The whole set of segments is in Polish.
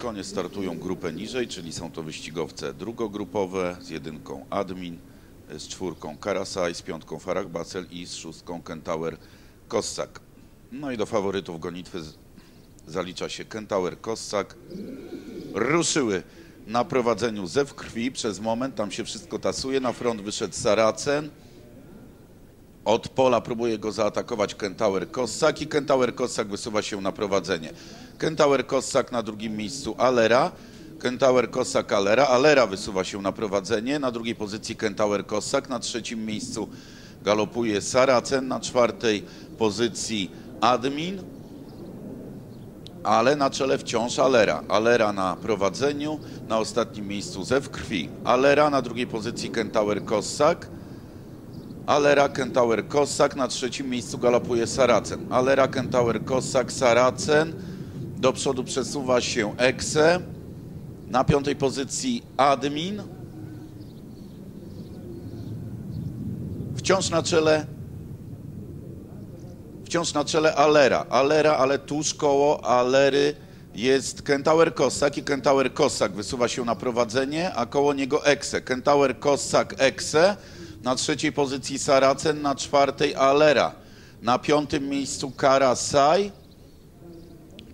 konie startują grupę niżej, czyli są to wyścigowce drugogrupowe z jedynką Admin, z czwórką Karasaj, z piątką Farag Basel i z szóstką Kentauer Kossak. No i do faworytów gonitwy zalicza się Kentauer Kossak. Ruszyły na prowadzeniu zew krwi przez moment, tam się wszystko tasuje, na front wyszedł Saracen. Od pola próbuje go zaatakować Kentauer Kossak i Kentauer Kossak wysuwa się na prowadzenie. Kentauer Kossak na drugim miejscu Alera. Kentauer Kossak Alera. Alera wysuwa się na prowadzenie. Na drugiej pozycji Kentauer Kossak. Na trzecim miejscu galopuje Saracen. Na czwartej pozycji Admin. Ale na czele wciąż Alera. Alera na prowadzeniu. Na ostatnim miejscu Zew Krwi. Alera na drugiej pozycji Kentauer Kossak. Alera, Kentauer, Kossak. Na trzecim miejscu galopuje Saracen. Alera, Kentauer, Kossak, Saracen. Do przodu przesuwa się Exe. Na piątej pozycji Admin. Wciąż na czele wciąż na czele Alera. Alera, ale tuż koło Alery jest Kentauer Kossak i Kentauer Kossak wysuwa się na prowadzenie, a koło niego Exe. Kentauer Kossak Exe, na trzeciej pozycji Saracen, na czwartej Alera. Na piątym miejscu Karasaj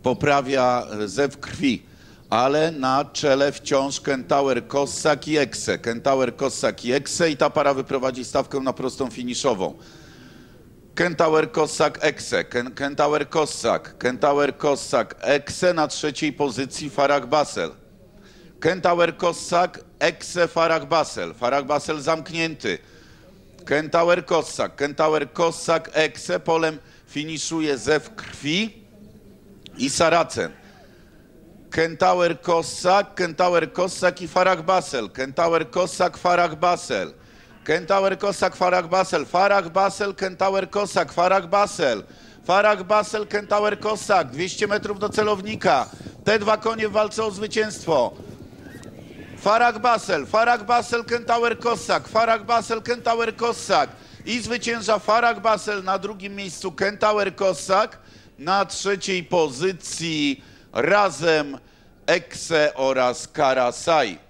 poprawia zew krwi, ale na czele wciąż Kentauer Kossak i Exe. Kentauer Kossak i Exe i ta para wyprowadzi stawkę na prostą finiszową. Kentauer Kossak Exe, Ken, Kentauer Kossak, Kentauer Kossak Exe na trzeciej pozycji Farag Basel. Kentauer Kossak Exe Farag Basel, Farag Basel zamknięty. Kentauer Kossak, Kentauer Kossak Exe, polem finiszuje zew krwi i Saracen. Kentauer Kossak, Kentauer Kossak i Farag Basel. Kentauer Kossak, Farag Basel. Kentauer Kossak, Farag Basel. Farag Basel, Kentauer Kossak, Farag Basel. Farag Basel, Kentauer Kossak. 200 metrów do celownika. Te dwa konie w walce o zwycięstwo. Farag Basel, Farag Basel, Kentauer Kossak, Farag Basel, Kentauer Kossak i zwycięża Farag Basel na drugim miejscu Kentauer Kossak, na trzeciej pozycji razem Exe oraz Karasai.